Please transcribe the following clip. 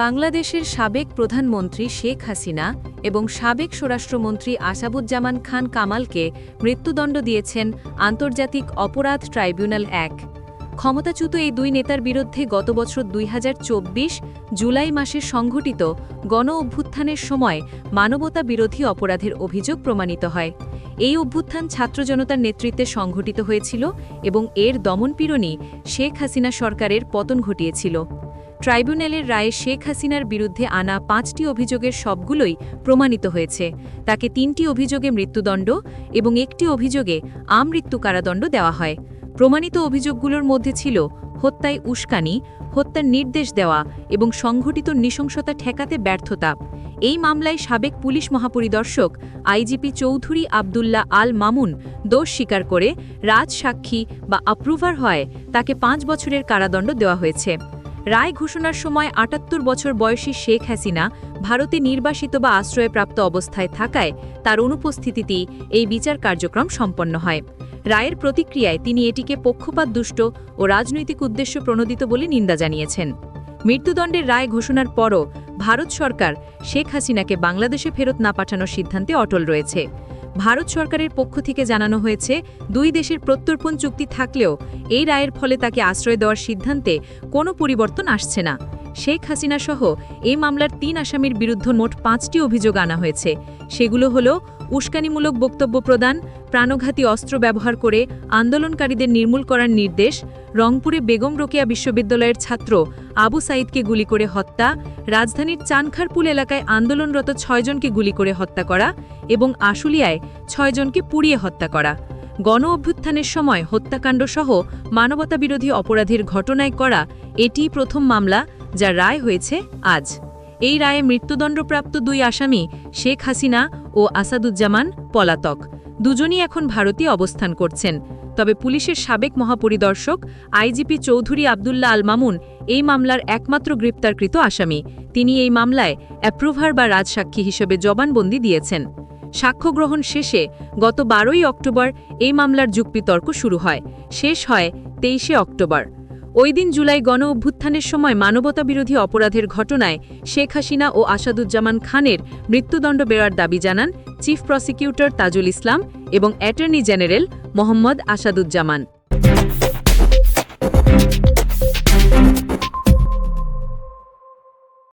বাংলাদেশের সাবেক প্রধানমন্ত্রী শেখ হাসিনা এবং সাবেক স্বরাষ্ট্রমন্ত্রী আসাবুজ্জামান খান কামালকে মৃত্যুদণ্ড দিয়েছেন আন্তর্জাতিক অপরাধ ট্রাইব্যুনাল এক। ক্ষমতাচ্যুত এই দুই নেতার বিরুদ্ধে গত বছর দুই হাজার চব্বিশ জুলাই মাসে সংঘটিত গণ অভ্যুত্থানের সময় মানবতা বিরোধী অপরাধের অভিযোগ প্রমাণিত হয়। এই অভ্যুত্থান ছাত্র জনতার নেতৃত্বে সংঘটিত হয়েছিল এবং এর দমনপীড়নই শেখ হাসিনা সরকারের পতন ঘটিয়েছিল। ট্রাইব্যুনালের রায়ে শেখ হাসিনার বিরুদ্ধে আনা পাঁচটি অভিযোগের সবগুলোই প্রমাণিত হয়েছে। তাকে তিনটি অভিযোগে মৃত্যুদণ্ড এবং একটি অভিযোগে আমৃত্যু কারাদণ্ড দেওয়া হয়। প্রমাণিত অভিযোগগুলোর মধ্যে ছিল হত্যায় উস্কানি, হত্যার নির্দেশ দেওয়া এবং সংঘটিত নৃশংসতা ঠেকাতে ব্যর্থতা। এই মামলায় সাবেক পুলিশ মহাপরিদর্শক আইজিপি চৌধুরী আবদুল্লাহ আল মামুন দোষ স্বীকার করে রাজ সাক্ষী বা অ্যাপ্রুভার হয় তাকে পাঁচ বছরের কারাদণ্ড দেওয়া হয়েছে। রায় ঘোষণার সময় আটাত্তর বছর বয়সী শেখ হাসিনা ভারতে নির্বাসিত বা আশ্রয়প্রাপ্ত অবস্থায় থাকায় তার অনুপস্থিতিতেই এই বিচার কার্যক্রম সম্পন্ন হয়। রায়ের প্রতিক্রিয়ায় তিনি এটিকে পক্ষপাত দুষ্ট ও রাজনৈতিক উদ্দেশ্য প্রণোদিত বলে নিন্দা জানিয়েছেন। মৃত্যুদণ্ডের রায় ঘোষণার পরও ভারত সরকার শেখ হাসিনাকে বাংলাদেশে ফেরত না পাঠানোর সিদ্ধান্তে অটল রয়েছে। ভারত সরকারের পক্ষ থেকে জানানো হয়েছে, দুই দেশের প্রত্যর্পণ চুক্তি থাকলেও এই রায়ের ফলে তাকে আশ্রয় দেওয়ার সিদ্ধান্তে কোনো পরিবর্তন আসছে না। শেখ হাসিনা সহ এই মামলার তিন আসামির বিরুদ্ধে মোট পাঁচটি অভিযোগ আনা হয়েছে। সেগুলো হল উস্কানিমূলক বক্তব্য প্রদান প্রাণঘাতী অস্ত্র ব্যবহার করে আন্দোলনকারীদের নির্মূল করার নির্দেশ রংপুরে বেগম রোকেয়া বিশ্ববিদ্যালয়ের ছাত্র আবু সাইদকে গুলি করে হত্যা, রাজধানীর চানখারপুল এলাকায় আন্দোলনরত ছয়জনকে গুলি করে হত্যা করা এবং আশুলিয়ায় ছয়জনকে পুড়িয়ে হত্যা করা। গণ অভ্যুত্থানের সময় হত্যাকাণ্ড সহ মানবতাবিরোধী অপরাধের ঘটনায় করা এটিই প্রথম মামলা যা রায় হয়েছে আজ। এই রায়ে মৃত্যুদণ্ডপ্রাপ্ত দুই আসামি শেখ হাসিনা ও আসাদুজ্জামান পলাতক। দুজনই এখন ভারতে অবস্থান করছেন। তবে পুলিশের সাবেক মহাপরিদর্শক আইজিপি চৌধুরী আবদুল্লাহ আল মামুন এই মামলার একমাত্র গ্রেপ্তারকৃত আসামি। তিনি এই মামলায় অ্যাপ্রুভার বা রাজসাক্ষী হিসেবে জবানবন্দি দিয়েছেন। সাক্ষ্য গ্রহণ শেষে গত বারোই অক্টোবর এই মামলার যুক্তিতর্ক শুরু হয়। শেষ হয় তেইশে অক্টোবর। ওই দিন জুলাই গণ অভ্যুত্থানের সময় মানবতাবিরোধী অপরাধের ঘটনায় শেখ হাসিনা ও আসাদুজ্জামান খানের মৃত্যুদণ্ড বেড়ার দাবি জানান চিফ প্রসিকিউটর তাজুল ইসলাম এবং অ্যাটর্নি জেনারেল মোহাম্মদ আসাদুজ্জামান।